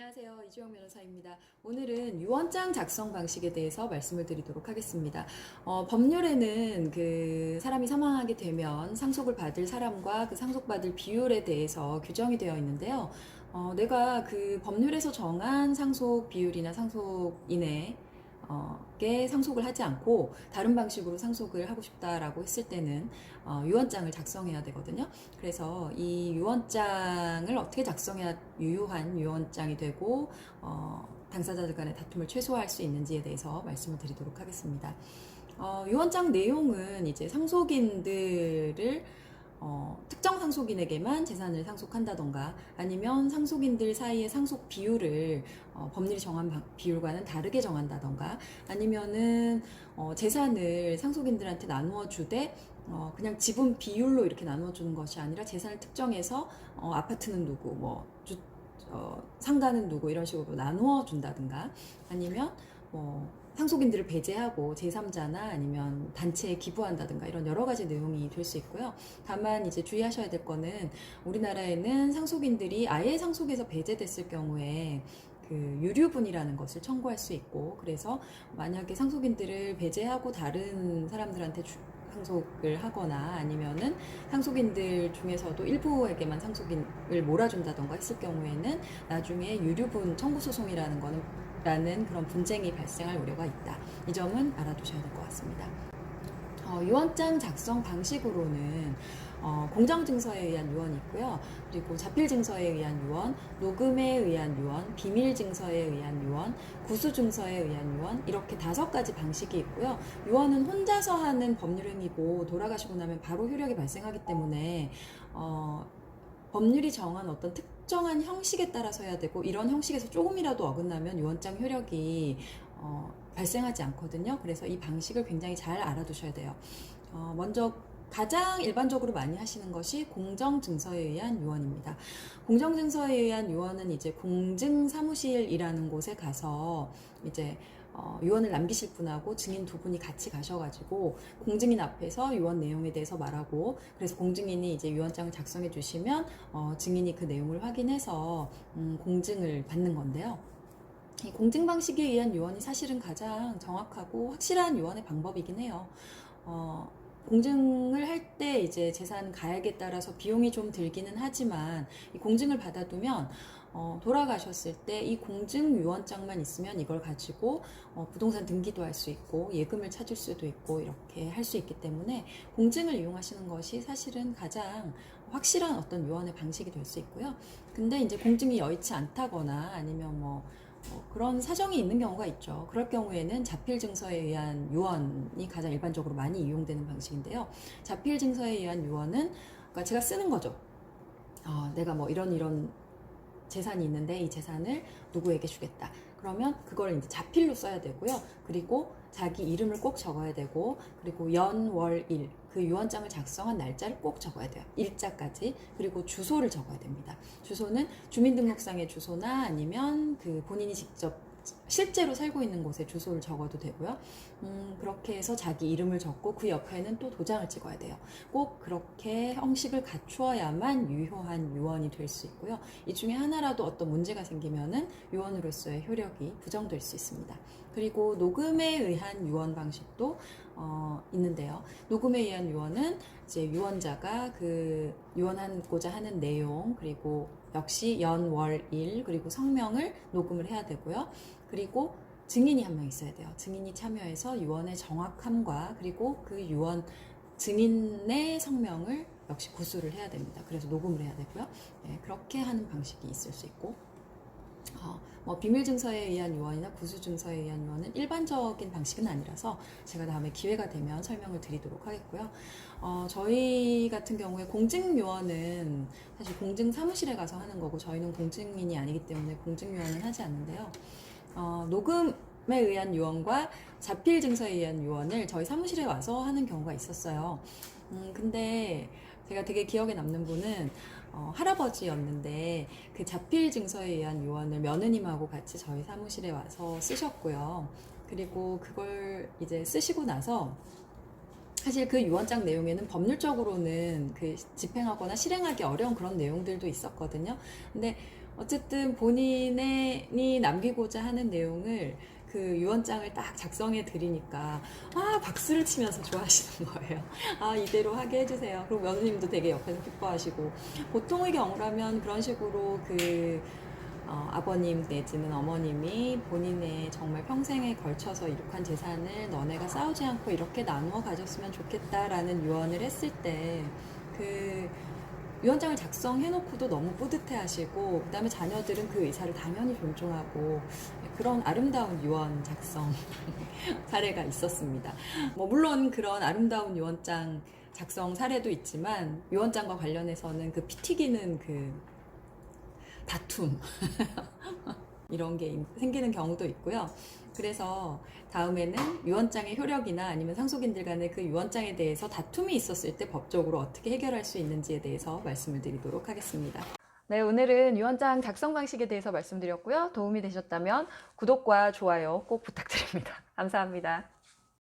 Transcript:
안녕하세요. 이주영 변호사입니다. 오늘은 유언장 작성 방식에 대해서 말씀을 드리도록 하겠습니다. 어, 법률에는 그 사람이 사망하게 되면 상속을 받을 사람과 그 상속받을 비율에 대해서 규정이 되어 있는데요. 어, 내가 그 법률에서 정한 상속 비율이나 상속인의 어, 게 상속을 하지 않고 다른 방식으로 상속을 하고 싶다라고 했을 때는 어, 유언장을 작성해야 되거든요. 그래서 이 유언장을 어떻게 작성해야 유효한 유언장이 되고 어, 당사자들 간의 다툼을 최소화할 수 있는지에 대해서 말씀을 드리도록 하겠습니다. 어, 유언장 내용은 이제 상속인들을 어, 특정 상속인에게만 재산을 상속한다던가 아니면 상속인들 사이의 상속 비율을 어, 법률이 정한 방- 비율과는 다르게 정한다던가 아니면은 어, 재산을 상속인들한테 나누어 주되 어, 그냥 지분 비율로 이렇게 나누어 주는 것이 아니라 재산을 특정해서 어, 아파트는 누구 뭐 주, 어, 상가는 누구 이런 식으로 나누어 준다든가 아니면 뭐 상속인들을 배제하고 제3자나 아니면 단체에 기부한다든가 이런 여러 가지 내용이 될 수 있고요. 다만 이제 주의하셔야 될 거는 우리나라에는 상속인들이 아예 상속에서 배제됐을 경우에 그 유류분이라는 것을 청구할 수 있고 그래서 만약에 상속인들을 배제하고 다른 사람들한테 주- 상속을 하거나 아니면은 상속인들 중에서도 일부에게만 상속인을 몰아준다던가 했을 경우에는 나중에 유류분 청구 소송이라는 거는 라는 그런 분쟁이 발생할 우려가 있다. 이 점은 알아두셔야 될 것 같습니다. 어, 유언장 작성 방식으로는 어, 공정 증서에 의한 유언이 있고요. 그리고 자필 증서에 의한 유언, 녹음에 의한 유언, 비밀 증서에 의한 유언, 구수 증서에 의한 유언 이렇게 다섯 가지 방식이 있고요. 유언은 혼자서 하는 법률 행위고 돌아가시고 나면 바로 효력이 발생하기 때문에 어, 법률이 정한 어떤 특 정한 형식에 따라서 해야 되고 이런 형식에서 조금이라도 어긋나면 유언장 효력이 어, 발생하지 않거든요. 그래서 이 방식을 굉장히 잘 알아두셔야 돼요. 어, 먼저 가장 일반적으로 많이 하시는 것이 공정증서에 의한 유언입니다. 공정증서에 의한 유언은 이제 공증사무실이라는 곳에 가서 이제 어, 유언을 남기실 분하고 증인 두 분이 같이 가셔가지고 공증인 앞에서 유언 내용에 대해서 말하고 그래서 공증인이 이제 유언장을 작성해 주시면 어, 증인이 그 내용을 확인해서 음, 공증을 받는 건데요. 이 공증 방식에 의한 유언이 사실은 가장 정확하고 확실한 유언의 방법이긴 해요. 어, 공증을 할 때 이제 재산 가액에 따라서 비용이 좀 들기는 하지만 이 공증을 받아두면 어, 돌아가셨을 때 이 공증 유언장만 있으면 이걸 가지고 어, 부동산 등기도 할 수 있고 예금을 찾을 수도 있고 이렇게 할 수 있기 때문에 공증을 이용하시는 것이 사실은 가장 확실한 어떤 유언의 방식이 될 수 있고요. 근데 이제 공증이 여의치 않다거나 아니면 뭐 어, 그런 사정이 있는 경우가 있죠. 그럴 경우에는 자필 증서에 의한 유언이 가장 일반적으로 많이 이용되는 방식인데요. 자필 증서에 의한 유언은 그러니까 제가 쓰는 거죠. 어, 내가 뭐 이런 이런 재산이 있는데 이 재산을 누구에게 주겠다. 그러면 그걸 이제 자필로 써야 되고요. 그리고 자기 이름을 꼭 적어야 되고 그리고 연, 월, 일. 그 유언장을 작성한 날짜를 꼭 적어야 돼요. 일자까지. 그리고 주소를 적어야 됩니다. 주소는 주민등록상의 주소나 아니면 그 본인이 직접 실제로 살고 있는 곳에 주소를 적어도 되고요. 음, 그렇게 해서 자기 이름을 적고 그 옆에는 또 도장을 찍어야 돼요. 꼭 그렇게 형식을 갖추어야만 유효한 유언이 될 수 있고요. 이 중에 하나라도 어떤 문제가 생기면은 유언으로서의 효력이 부정될 수 있습니다. 그리고 녹음에 의한 유언 방식도 어, 있는데요. 녹음에 의한 유언은 이제 유언자가 그 유언하고자 하는 내용 그리고 역시 연, 월, 일 그리고 성명을 녹음을 해야 되고요. 그리고 증인이 한 명 있어야 돼요. 증인이 참여해서 유언의 정확함과 그리고 그 유언 증인의 성명을 역시 구술을 해야 됩니다. 그래서 녹음을 해야 되고요. 네, 그렇게 하는 방식이 있을 수 있고, 어, 뭐 비밀 증서에 의한 유언이나 구수 증서에 의한 유언은 일반적인 방식은 아니라서 제가 다음에 기회가 되면 설명을 드리도록 하겠고요. 어, 저희 같은 경우에 공증 유언은 사실 공증 사무실에 가서 하는 거고 저희는 공증인이 아니기 때문에 공증 유언은 하지 않는데요. 어, 녹음 에 의한 유언과 자필 증서에 의한 유언을 저희 사무실에 와서 하는 경우가 있었어요. 음, 근데 제가 되게 기억에 남는 분은 어, 할아버지였는데 그 자필 증서에 의한 유언을 며느님하고 같이 저희 사무실에 와서 쓰셨고요. 그리고 그걸 이제 쓰시고 나서 사실 그 유언장 내용에는 법률적으로는 그 집행하거나 실행하기 어려운 그런 내용들도 있었거든요. 근데 어쨌든 본인이 남기고자 하는 내용을 그 유언장을 딱 작성해 드리니까 아 박수를 치면서 좋아하시는 거예요. 아 이대로 하게 해주세요. 그리고 며느님도 되게 옆에서 기뻐하시고 보통의 경우라면 그런 식으로 그 어, 아버님 내지는 어머님이 본인의 정말 평생에 걸쳐서 이룩한 재산을 너네가 싸우지 않고 이렇게 나누어 가졌으면 좋겠다라는 유언을 했을 때그 유언장을 작성해놓고도 너무 뿌듯해하시고 그다음에 자녀들은 그 의사를 당연히 존중하고 그런 아름다운 유언 작성 사례가 있었습니다. 뭐 물론 그런 아름다운 유언장 작성 사례도 있지만 유언장과 관련해서는 그 피 튀기는 그 다툼 이런 게 생기는 경우도 있고요. 그래서 다음에는 유언장의 효력이나 아니면 상속인들 간의 그 유언장에 대해서 다툼이 있었을 때 법적으로 어떻게 해결할 수 있는지에 대해서 말씀을 드리도록 하겠습니다. 네, 오늘은 유언장 작성 방식에 대해서 말씀드렸고요. 도움이 되셨다면 구독과 좋아요 꼭 부탁드립니다. 감사합니다.